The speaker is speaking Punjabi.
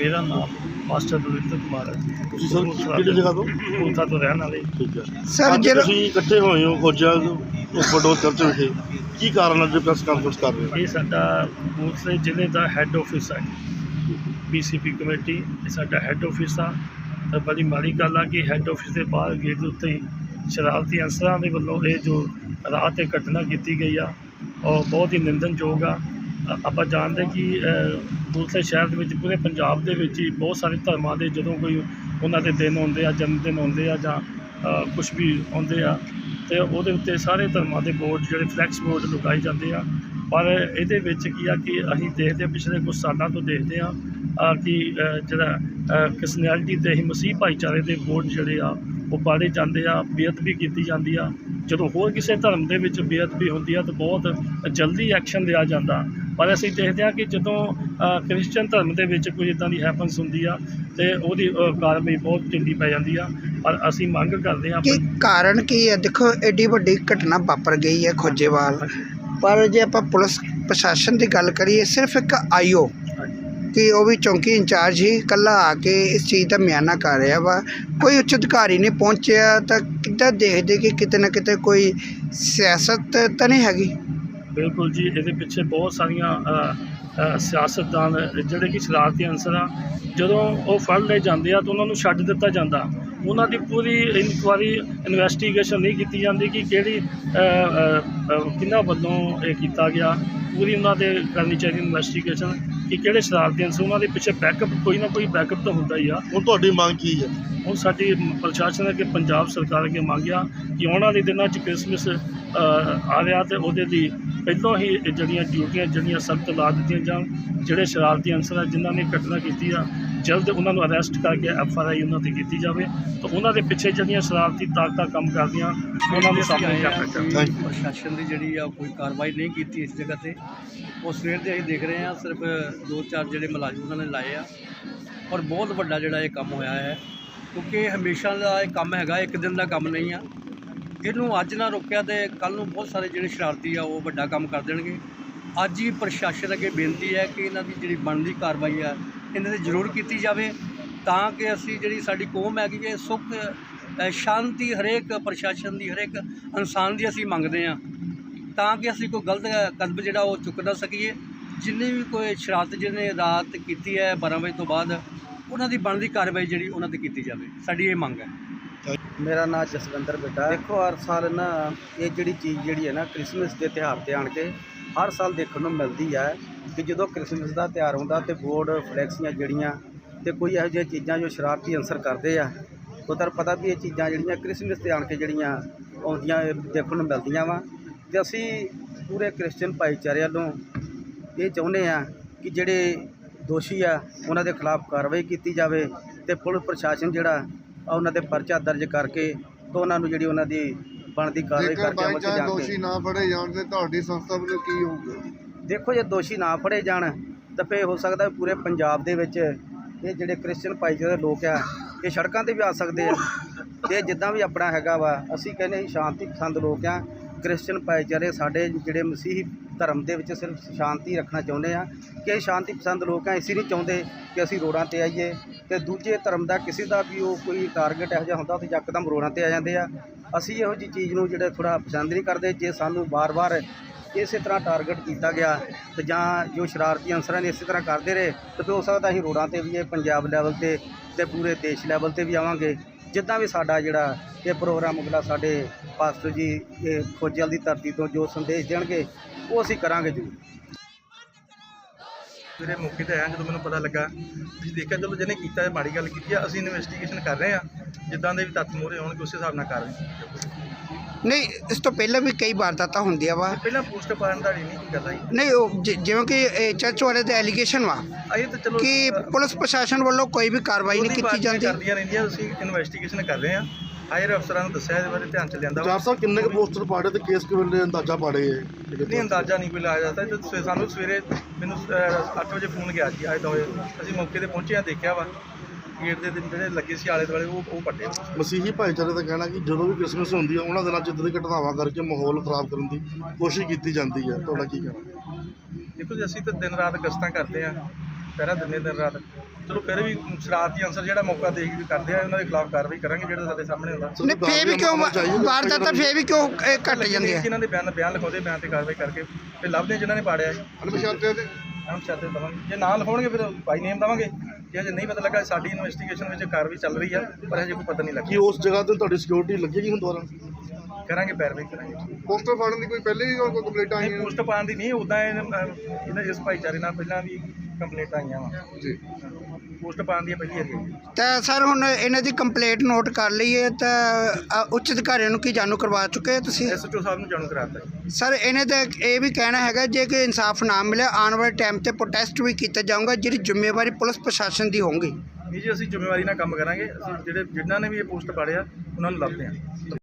ਮੇਰਾ ਨਾਮ ਮਾਸਟਰ ਦਵਿੰਦਰ ਕੁਮਾਰ ਹੈ। ਤੁਸੀਂ ਸਰ ਕਿਹੜੀ ਜਗ੍ਹਾ ਤੋਂ? ਕਪੂਰਥਲਾ ਤੋਂ ਰਹਿਣ ਵਾਲੇ। ਠੀਕ ਹੈ। ਸਰ ਅੱਜ ਜਿਹੜਾ ਤੁਸੀਂ ਇਕੱਠੇ ਹੋਏ ਹੋ ਖੋਜਾ ਫੋਟੋ ਚਰਚ ਵਿਖੇ ਕੀ। ਕਾਰਨ ਹੈ ਜੋ ਪ੍ਰੈਸ ਕਾਨਫਰੰਸ ਕਰ ਰਹੇ ਹੋ? ਇਹ ਸਾਡਾ ਕਪੂਰਥਲੇ ਜ਼ਿਲ੍ਹੇ ਦਾ ਹੈੱਡ ਆਫਿਸ ਹੈ। ਬੀਸੀਪੀ ਕਮੇਟੀ ਇਹ ਸਾਡਾ ਹੈੱਡ ਆਫਿਸ ਆ। ਤਾਂ ਬੜੀ ਮਾੜੀ ਗੱਲ ਆ ਕਿ ਹੈੱਡ ਆਫਿਸ ਦੇ ਬਾਹਰ ਗੇਟ ਦੇ ਉੱਤੇ ਹੀ ਸ਼ਰਾਰਤੀ ਅਨਸਰਾਂ ਦੇ ਵੱਲੋਂ ਇਹ ਜੋ ਰਾਤ ਤੇ ਘਟਨਾ ਕੀਤੀ ਗਈ ਆ ਉਹ ਬਹੁਤ ਹੀ ਨਿੰਦਨਯੋਗ ਆ। ਆਪਾਂ ਜਾਣਦੇ ਕਿ ਦੂਸਰੇ ਸ਼ਹਿਰ ਦੇ ਵਿੱਚ, ਪੂਰੇ ਪੰਜਾਬ ਦੇ ਵਿੱਚ ਹੀ ਬਹੁਤ ਸਾਰੇ ਧਰਮਾਂ ਦੇ ਜਦੋਂ ਕੋਈ ਉਹਨਾਂ ਦੇ ਦਿਨ ਆਉਂਦੇ ਆ ਜਨਮ ਦਿਨ ਆਉਂਦੇ ਆ ਜਾਂ ਕੁਝ ਵੀ ਆਉਂਦੇ ਆ, ਤੇ ਉਹਦੇ ਉੱਤੇ ਸਾਰੇ ਧਰਮਾਂ ਦੇ ਬੋਰਡ ਜਿਹੜੇ ਫਲੈਕਸ ਬੋਰਡ ਲਗਾਏ ਜਾਂਦੇ ਆ। ਪਰ ਇਹਦੇ ਵਿੱਚ ਕੀ ਆ ਕਿ ਅਸੀਂ ਦੇਖਦੇ ਹਾਂ ਪਿਛਲੇ ਕੁਝ ਸਾਲਾਂ ਤੋਂ ਦੇਖਦੇ ਆ ਕਿ ਜਿਹੜਾ ਕ੍ਰਿਸਚੀਅਨਿਟੀ ਤੇ ਹੀ ਮਸੀਹ ਭਾਈਚਾਰੇ ਦੇ ਬੋਰਡ ਜਿਹੜੇ ਆ, ਉਹ ਪਾੜੇ ਜਾਂਦੇ ਆ, ਬੇਅਦਬੀ ਕੀਤੀ ਜਾਂਦੀ ਆ। ਜਦੋਂ ਹੋਰ ਕਿਸੇ ਧਰਮ ਦੇ ਵਿੱਚ ਬੇਅਦਬੀ ਹੁੰਦੀ ਆ ਤਾਂ ਬਹੁਤ ਜਲਦੀ ਐਕਸ਼ਨ ਲਿਆ ਜਾਂਦਾ। ਪਰ ਅਸੀਂ ਦੇਖਦੇ ਆ ਕਿ ਜਦੋਂ ਕ੍ਰਿਸਚੀਅਨ ਧਰਮ ਦੇ ਵਿੱਚ ਕੋਈ ਇਦਾਂ ਦੀ ਹੈਪਨਸ ਹੁੰਦੀ ਆ ਤੇ ਉਹਦੀ ਕਾਰਵਾਈ ਬਹੁਤ ਢਿੱਲੀ ਪੈ ਜਾਂਦੀ ਆ। ਪਰ ਅਸੀਂ ਮੰਗ ਕਰਦੇ ਆ ਕੀ ਕਾਰਨ ਕੀ ਹੈ? ਦੇਖੋ ਐਡੀ ਵੱਡੀ ਘਟਨਾ ਵਾਪਰ ਗਈ ਹੈ ਖੋਜੇਵਾਲ। ਪਰ ਜੇ ਆਪਾਂ ਪੁਲਿਸ ਪ੍ਰਸ਼ਾਸਨ ਦੀ ਗੱਲ ਕਰੀਏ ਸਿਰਫ ਇੱਕ ਆਈਓ ਕਿ ਉਹ ਵੀ ਚੌਂਕੀ ਇੰਚਾਰਜ ਹੀ ਕੱਲਾ ਆ ਕੇ ਇਸ ਚੀਜ਼ ਦਾ ਮਿਆਨਾ ਕਰ ਰਿਹਾ ਵਾ। ਕੋਈ ਉੱਚ ਅਧਿਕਾਰੀ ਨਹੀਂ ਪਹੁੰਚਿਆ ਤਾਂ ਕਿੱਦਾਂ ਦੇਖਦੇ ਕਿ ਕਿਤੇ ਨਾ ਕਿਤੇ ਕੋਈ ਸਿਆਸਤ ਤਾਂ ਨਹੀਂ ਹੈਗੀ। ਬਿਲਕੁਲ ਜੀ ਇਹਦੇ ਪਿੱਛੇ ਬਹੁਤ ਸਾਰੀਆਂ ਅ, ਅ, ਸਿਆਸਤਦਾਨ ਜਿਹੜੇ ਕਿ ਸ਼ਰਾਰਤੀ ਅਨਸਰ ਆ ਜਦੋਂ ਉਹ ਫੜ ਲਏ ਜਾਂਦੇ ਆ ਤਾਂ ਉਹਨਾਂ ਨੂੰ ਛੱਡ ਦਿੱਤਾ ਜਾਂਦਾ। ਉਹਨਾਂ ਦੀ ਪੂਰੀ ਇਨਕੁਆਰੀ ਇਨਵੈਸਟੀਗੇਸ਼ਨ ਨਹੀਂ ਕੀਤੀ ਜਾਂਦੀ ਕਿ ਕਿਹੜੀ ਅ, ਅ, ਅ, ਕਿਹਨਾਂ ਵੱਲੋਂ ਇਹ ਕੀਤਾ ਗਿਆ। ਪੂਰੀ ਉਹਨਾਂ 'ਤੇ ਕਰਨੀ ਚਾਹੀਦੀ ਇਨਵੈਸਟੀਗੇਸ਼ਨ। ਕਿ ਕਿਹੜੇ ਸ਼ਰਾਰਤੀ ਅਨਸਰ ਉਹਨਾਂ ਦੇ ਪਿੱਛੇ ਬੈਕਅਪ ਕੋਈ ਨਾ ਕੋਈ ਬੈਕਅਪ ਤਾਂ ਹੁੰਦਾ ਹੀ ਆ। ਹੁਣ ਤੁਹਾਡੀ ਮੰਗ ਕੀ ਹੈ? ਹੁਣ ਸਾਡੀ ਪ੍ਰਸ਼ਾਸਨ ਅੱਗੇ ਪੰਜਾਬ ਸਰਕਾਰ ਅੱਗੇ ਮੰਗਿਆ ਕਿ ਆਉਣ ਵਾਲੇ ਦਿਨਾਂ 'ਚ ਕ੍ਰਿਸਮਸ ਆ ਰਿਹਾ ਤੇ ਉਹਦੇ ਦੀ ਪਹਿਲਾਂ ਹੀ ਜਿਹੜੀਆਂ ਡਿਊਟੀਆਂ ਜਿਹੜੀਆਂ ਸਖਤ ਲਾ ਦਿੱਤੀਆਂ ਜਾਣ ਜਿਹੜੇ ਸ਼ਰਾਰਤੀ ਅਨਸਰ ਆ ਜਿਨ੍ਹਾਂ ਨੇ ਘਟਨਾ ਕੀਤੀ ਆ ਜਲਦ ਉਹਨਾਂ ਨੂੰ ਅਰੈਸਟ ਕਰਕੇ ਐਫ ਆਰ ਆਈ ਉਹਨਾਂ ਤੇ ਕੀਤੀ ਜਾਵੇ ਤਾਂ ਉਹਨਾਂ ਦੇ ਪਿੱਛੇ ਜਿਹੜੀਆਂ ਸ਼ਰਾਰਤੀ ਤਾਕਤਾਂ ਕੰਮ ਕਰਦੀਆਂ ਉਹਨਾਂ ਨੂੰ ਸਾਹਮਣੇ ਚਾਹੀਦਾ you. ਪ੍ਰਸ਼ਾਸਨ ਦੀ ਜਿਹੜੀ ਆ ਕੋਈ ਕਾਰਵਾਈ ਨਹੀਂ ਕੀਤੀ ਇਸ ਜਗ੍ਹਾ ਤੇ। ਉਹ ਸਵੇਰ ਦੇ ਅਸੀਂ ਦੇਖ ਰਹੇ ਹਾਂ ਸਿਰਫ ਦੋ ਚਾਰ ਜਿਹੜੇ ਮੁਲਾਜ਼ਮ ਉਹਨਾਂ ਨੇ ਲਾਏ ਆ। ਔਰ ਬਹੁਤ ਵੱਡਾ ਜਿਹੜਾ ਇਹ ਕੰਮ ਹੋਇਆ ਹੈ ਕਿਉਂਕਿ ਇਹ ਹਮੇਸ਼ਾ ਦਾ ਇਹ ਕੰਮ ਹੈਗਾ ਇੱਕ ਦਿਨ ਦਾ ਕੰਮ ਨਹੀਂ ਆ। ਇਹਨੂੰ ਅੱਜ ਨਾ ਰੋਕਿਆ ਤੇ ਕੱਲ ਨੂੰ ਬਹੁਤ ਸਾਰੇ ਜਿਹੜੇ ਸ਼ਰਾਰਤੀ ਆ ਉਹ ਵੱਡਾ ਕੰਮ ਕਰ ਦੇਣਗੇ। ਅੱਜ ਹੀ ਪ੍ਰਸ਼ਾਸਨ ਅੱਗੇ ਬੇਨਤੀ ਹੈ ਕਿ ਇਹਨਾਂ ਦੀ ਜਿਹੜੀ ਬਣਦੀ ਕਾਰਵਾਈ ਆ ਇਹਨਾਂ ਦੀ ਜ਼ਰੂਰ ਕੀਤੀ ਜਾਵੇ ਤਾਂ ਕਿ ਅਸੀਂ ਜਿਹੜੀ ਸਾਡੀ ਕੌਮ ਹੈਗੀ ਹੈ ਸੁੱਖ ਸ਼ਾਂਤੀ ਹਰੇਕ ਪ੍ਰਸ਼ਾਸਨ ਦੀ ਹਰੇਕ ਇਨਸਾਨ ਦੀ ਅਸੀਂ ਮੰਗਦੇ ਹਾਂ ਤਾਂ ਕਿ ਅਸੀਂ ਕੋਈ ਗਲਤ ਕਦਮ ਜਿਹੜਾ ਉਹ ਚੁੱਕ ਨਾ ਸਕੀਏ। ਜਿੰਨੇ ਵੀ ਕੋਈ ਸ਼ਰਾਰਤ ਜਿਹਨੇ ਰਾਤ ਕੀਤੀ ਹੈ 12 ਵਜੇ ਤੋਂ ਬਾਅਦ ਉਹਨਾਂ ਦੀ ਬਣਦੀ ਕਾਰਵਾਈ ਜਿਹੜੀ ਉਹਨਾਂ ਤੇ ਕੀਤੀ ਜਾਵੇ। ਸਾਡੀ ਇਹ ਮੰਗ ਹੈ। ਮੇਰਾ ਨਾਮ ਜਸਵਿੰਦਰ ਬੇਟਾ ਦੇਖੋ ਹਰ ਸਾਲ ਨਾ ਇਹ ਜਿਹੜੀ ਚੀਜ਼ ਜਿਹੜੀ ਹੈ ਨਾ ਕ੍ਰਿਸਮਸ ਦੇ ਤਿਉਹਾਰ ਤੇ ਆਣ ਕੇ ਹਰ ਸਾਲ ਦੇਖਣ ਨੂੰ ਮਿਲਦੀ ਹੈ। ਕਿ ਜਦੋਂ ਕ੍ਰਿਸਮਸ ਦਾ ਤਿਉਹਾਰ ਹੁੰਦਾ ਤੇ ਬੋਰਡ ਫਲੈਕਸੀਆਂ ਜਿਹੜੀਆਂ ਤੇ ਕੋਈ ਇਹੋ ਜਿਹੀਆਂ ਚੀਜ਼ਾਂ ਜੋ ਸ਼ਰਾਰਤੀ ਅਨਸਰ ਕਰਦੇ ਆ ਉਹ ਤਾਂ ਪਤਾ ਵੀ ਇਹ ਚੀਜ਼ਾਂ ਜਿਹੜੀਆਂ ਕ੍ਰਿਸਮਸ ਤੇ ਆਣ ਕੇ ਜਿਹੜੀਆਂ ਆਉਂਦੀਆਂ ਦੇਖਣ ਨੂੰ ਮਿਲਦੀਆਂ ਵਾ। ਤੇ ਅਸੀਂ ਪੂਰੇ ਕ੍ਰਿਸਚੀਅਨ ਭਾਈਚਾਰੇ ਵੱਲੋਂ ਇਹ ਚਾਹੁੰਦੇ ਆ ਕਿ ਜਿਹੜੇ ਦੋਸ਼ੀ ਆ ਉਹਨਾਂ ਦੇ ਖਿਲਾਫ ਕਾਰਵਾਈ ਕੀਤੀ ਜਾਵੇ ਤੇ ਪੁਲਿਸ ਪ੍ਰਸ਼ਾਸਨ ਜਿਹੜਾ ਆ ਉਹਨਾਂ ਤੇ ਪਰਚਾ ਦਰਜ ਕਰਕੇ ਤੇ ਉਹਨਾਂ ਨੂੰ ਜਿਹੜੀ ਉਹਨਾਂ ਦੀ ਬਣਦੀ ਕਾਰਵਾਈ ਕਰਕੇ ਅਮਲ 'ਚ ਚਾਂਸ ਜਾ ਦੋਸ਼ੀ ਨਾ ਫੜੇ ਜਾਣ ਤੇ ਤੁਹਾਡੀ ਸੰਸਥਾ ਵੱਲੋਂ ਕੀ ਹੋਊਗਾ? ਦੇਖੋ ਜੇ ਦੋਸ਼ੀ ਨਾ ਫੜੇ ਜਾਣ, ਤਾਂ ਫੇ ਹੋ ਸਕਦਾ ਵੀ ਪੂਰੇ ਪੰਜਾਬ ਦੇ ਵਿੱਚ ਇਹ ਜਿਹੜੇ ਕ੍ਰਿਸਚੀਅਨ ਭਾਈਚਾਰੇ ਦੇ ਲੋਕ ਆ, ਇਹ ਸੜਕਾਂ ਤੇ ਵੀ ਆ ਸਕਦੇ ਆ। ਤੇ ਜਿੱਦਾਂ ਵੀ ਆਪਣਾ ਹੈਗਾ ਵਾ, ਅਸੀਂ ਕਹਿੰਦੇ ਸ਼ਾਂਤੀ ਪਸੰਦ ਲੋਕ ਆ। ਕ੍ਰਿਸਚੀਅਨ ਭਾਈਚਾਰੇ ਸਾਡੇ ਜਿਹੜੇ ਮਸੀਹੀ ਧਰਮ ਦੇ ਵਿੱਚ ਸਿਰਫ ਸ਼ਾਂਤੀ ਰੱਖਣਾ ਚਾਹੁੰਦੇ ਆ ਕਿ ਇਹ ਸ਼ਾਂਤੀ ਪਸੰਦ ਲੋਕ ਆ ਇਸੇ ਨਹੀਂ ਚਾਹੁੰਦੇ ਕਿ ਅਸੀਂ ਰੋਡਾਂ ਤੇ ਆਈਏ ਤੇ ਦੂਜੇ ਧਰਮ ਦਾ ਕਿਸੇ ਦਾ ਵੀ ਉਹ ਕੋਈ ਟਾਰਗੇਟ ਇਹੋ ਜਿਹਾ ਹੁੰਦਾ ਤੇ ਯਕਦਮ ਰੋਡਾਂ ਤੇ ਆ ਜਾਂਦੇ ਆ। ਅਸੀਂ ਇਹੋ ਜੀ ਚੀਜ਼ ਨੂੰ ਜਿਹੜਾ ਥੋੜਾ ਪਸੰਦ ਨਹੀਂ ਕਰਦੇ ਜੇ ਸਾਨੂੰ ਵਾਰ-ਵਾਰ ਇਸੇ ਤਰ੍ਹਾਂ ਟਾਰਗੇਟ ਕੀਤਾ ਗਿਆ ਤੇ ਜਾਂ ਜੋ ਸ਼ਰਾਰਤੀ ਅਨਸਰਾਂ ਨੇ ਇਸੇ ਤਰ੍ਹਾਂ ਕਰਦੇ ਰਹੇ, ਤੇ ਫਿਰ ਹੋ ਸਕਦਾ ਅਸੀਂ ਰੋਡਾਂ ਤੇ ਵੀ ਇਹ ਪੰਜਾਬ ਲੈਵਲ ਤੇ ਤੇ ਪੂਰੇ ਦੇਸ਼ ਲੈਵਲ ਤੇ ਵੀ ਆਵਾਂਗੇ। ਜਿੱਦਾਂ ਵੀ ਸਾਡਾ ਜਿਹੜਾ ਇਹ ਪ੍ਰੋਗਰਾਮ ਅਗਲਾ ਸਾਡੇ ਪਾਸਟਰ ਜੀ, ਇਹ ਖੋਜਲ ਦੀ ਧਰਤੀ ਤੋਂ ਜੋ ਸੰਦੇਸ਼ ਦੇਣਗੇ ਉਹ ਅਸੀਂ ਕਰਾਂਗੇ ਜੀ ਜਿਹੜੇ ਮੌਕੇ ਤੇ ਆਇਆ ਜਦੋਂ ਮੈਨੂੰ ਪਤਾ ਲੱਗਾ ਅਸੀਂ ਦੇਖਿਆ ਚਲੋ ਜਿਹਨੇ ਕੀਤਾ ਇਹ ਮਾੜੀ ਗੱਲ ਕੀਤੀ ਆ ਅਸੀਂ ਇਨਵੈਸਟੀਗੇਸ਼ਨ ਕਰ ਰਹੇ ਆ ਜਿੱਦਾਂ ਦੇ ਵੀ ਤੱਥ ਮੋਰੇ ਹੋਣਗੇ ਉਸੇ ਹਿਸਾਬ ਨਾਲ ਕਰ ਰਹੇ ਨਹੀਂ ਇਸ ਤੋਂ ਪਹਿਲਾਂ ਵੀ ਕਈ ਵਾਰਦਾਤਾਂ ਹੁੰਦੀਆਂ ਵਾ। ਪਹਿਲਾਂ ਪੋਸਟ ਪਾਉਣ ਦਾ ਨਹੀਂ ਗੱਲ ਆਈ ਨਹੀਂ ਉਹ ਜਿ- ਜਿਵੇਂ ਕਿ ਇਹ ਚਰਚ ਵਾਲੇ ਦੇ ਐਲੀਗੇਸ਼ਨ ਵਾ ਅਜੇ ਤਾਂ ਚਲੋ ਕਿ ਪੁਲਿਸ ਪ੍ਰਸ਼ਾਸਨ ਵੱਲੋਂ ਕੋਈ ਵੀ ਕਾਰਵਾਈ ਨਹੀਂ ਕੀਤੀ ਜਾਂਦੀ। ਕਰਦੀਆਂ ਰਹਿੰਦੀਆਂ ਅਸੀਂ ਇਨਵੈਸਟੀਗੇਸ਼ਨ ਕਰ ਰਹੇ ਆ ਹਾਇਰ ਅਫਸਰਾਂ ਨੂੰ ਦੱਸਿਆ ਇਹਦੇ ਬਾਰੇ ਧਿਆਨ ਚ ਲਿਆਂਦਾ ਵਾ। ਚਾਰ ਸਾਹਿਬ ਕਿੰਨੇ ਕੁ ਪੋਸਟਰ ਪਾੜੇ ਤੇ ਕੇਸ ਕਿਵੇਂ ਦੇ ਅੰਦਾਜ਼ਾ ਪਾੜੇ ਹੈ ਨਹੀਂ ਅੰਦਾਜ਼ਾ ਨਹੀਂ ਕੋਈ ਲਾਇਆ ਜਾਂਦਾ। ਤੇ ਸਵੇ- ਸਾਨੂੰ ਸਵੇਰੇ ਮੈਨੂੰ 8 ਵਜੇ ਫੋਨ ਗਿਆ ਜੀ ਅੱਜ ਹੋਏ ਅਸੀਂ ਮੌਕੇ ਤੇ ਪਹੁੰਚੇ ਆ ਦੇਖਿਆ ਵਾ। ਗੇਟ ਦੇ ਦਿਨ ਜਿਹੜੇ ਲੱਗੇ ਸੀ ਆਲੇ ਦੁਆਲੇ ਉਹ ਉਹ ਪੱਟੇ ਮਸੀਹੀ ਭਾਈਚਾਰੇ ਦਾ ਕਹਿਣਾ ਕਿ ਜਦੋਂ ਵੀ ਕ੍ਰਿਸਮਸ ਹੁੰਦੀ ਹੈ ਉਹਨਾਂ ਦਿਨਾਂ 'ਚ ਇੱਦਾਂ ਦੀ ਘਟਨਾਵਾਂ ਕਰਕੇ ਮਾਹੌਲ ਖਰਾਬ ਕਰਨ ਦੀ ਕੋਸ਼ਿਸ਼ ਕੀਤੀ ਜਾਂਦੀ ਹੈ ਤੁਹਾਡਾ ਕੀ ਕਹਿਣਾ? ਦੇਖੋ ਜੀ ਅਸੀਂ ਤਾਂ ਦਿਨ ਰਾਤ ਗਸ਼ਤਾਂ ਕਰਦੇ ਆ ਪਹਿਰਾ ਦਿਨੇ ਦਿਨ ਰਾਤ। ਚਲੋ ਫਿਰ ਵੀ ਸ਼ਰਾਰਤੀ ਅਨਸਰ ਜਿਹੜਾ ਮੌਕਾ ਦੇਖ ਕੇ ਕਰਦੇ ਆ ਉਹਨਾਂ ਦੇ ਖਿਲਾਫ ਕਾਰਵਾਈ ਕਰਾਂਗੇ ਜਿਹੜਾ ਸਾਡੇ ਸਾਹਮਣੇ ਹੁੰਦਾ। ਨਹੀਂ ਫੇਰ ਵੀ ਕਿਉਂ ਵਾਰਦਾਤਾਂ ਫੇਰ ਵੀ ਕਿਉਂ ਇਹ ਘਟ ਜਾਂਦੀ ਹੈ ਜਿਨ੍ਹਾਂ ਦੇ ਬਿਆਨ ਬਿਆਨ ਲਿਖਾਉਂਦੇ ਬਿਆਨ ਤੇ ਕਾਰਵਾਈ ਕਰਕੇ ਤੇ ਲੱਭਦੇ ਜਿਨ੍ਹਾਂ ਨੇ ਪਾੜਿਆ ਅਣਪਛਾਤੇ ਤੇ? ਹਮ ਚਾਹਤੇ ਦਵਾਂਗੇ। ਜੇ ਨਾ ਲਿਖਾਉਣਗੇ ਫਿਰ ਬਾਈ ਨੇਮ ਦਵਾਂਗੇ। ਜੇ ਅਜੇ ਨਹੀਂ ਪਤਾ ਲੱਗਾ ਸਾਡੀ ਇਨਵੈਸਟੀਗੇਸ਼ਨ ਵਿੱਚ ਕਾਰਵਾਈ ਚੱਲ ਰਹੀ ਆ ਪਰ ਹਜੇ ਕੋਈ ਪਤਾ ਨਹੀਂ ਕੀ ਲੱਗਿਆ ਉਸ ਜਗ੍ਹਾ ਤੇ ਤੁਹਾਡੀ ਸਿਕਿਉਰਿਟੀ ਲੱਗੇਗੀ ਹੁਣ ਦੁਬਾਰਾ? ਕਰਾਂਗੇ ਪੈਰਵਾਈ ਕਰਾਂਗੇ। ਪੋਸਟਰ ਫਾੜਨ ਦੀ ਕੋਈ ਪਹਿਲੇ ਵੀ ਕੋਈ ਕੰਪਲੇਂਟ ਆਈ ਨਹੀਂ ਹੈ ਪੋਸਟ ਪਾਉਣ ਦੀ ਨਹੀਂ ਉਦਾਂ ਇਹਨਾਂ ਇਸ ਭਾਈਚਾਰੇ ਨਾਲ ਪਹਿਲਾਂ ਵੀ ਕੰਪਲੇਂਟ ਆਈਆਂ ਵਾ। ਜੀ। ਪੋਸਟ ਪਾਉਣ ਦੀ ਪਹਿਲੀ ਵਾਰੀ ਹੈ ਤਾਂ ਸਰ ਹੁਣ ਇਹਨਾਂ ਦੀ ਕੰਪਲੇਂਟ ਨੋਟ ਕਰ ਲਈ ਹੈ ਤਾਂ ਅ, ਉੱਚ ਅਧਿਕਾਰੀਆਂ ਨੂੰ ਕੀ ਜਾਣੂ ਕਰਵਾ ਚੁੱਕੇ ਹੋ ਤੁਸੀਂ? ਐਸਐਚਓ ਸਾਹਿਬ ਨੂੰ ਜਾਣੂ ਕਰਾਤਾ ਜੀ ਸਰ ਇਹਨੇ ਦਾ ਇਹ ਵੀ ਕਹਿਣਾ ਹੈਗਾ ਜੇ ਕਿ ਇਨਸਾਫ ਨਾ ਮਿਲੇ ਆਉਣ ਵਾਲੇ ਟਾਈਮ ਤੇ ਪ੍ਰੋਟੈਸਟ ਵੀ ਕੀਤਾ ਜਾਊਗਾ ਜਿਹੜੀ ਜ਼ਿੰਮੇਵਾਰੀ ਪੁਲਿਸ ਪ੍ਰਸ਼ਾਸਨ ਦੀ ਹੋਊਗੀ। ਨਹੀਂ ਜੀ ਅਸੀਂ ਜ਼ਿੰਮੇਵਾਰੀ ਨਾਲ ਕੰਮ ਕਰਾਂਗੇ। ਅਸੀਂ ਜਿਹੜੇ ਜਿਨ੍ਹਾਂ ਨੇ ਵੀ ਇਹ ਪੋਸਟ ਪਾੜਿਆ ਉਹਨਾਂ ਨੂੰ ਲੱਭਦੇ ਹਾਂ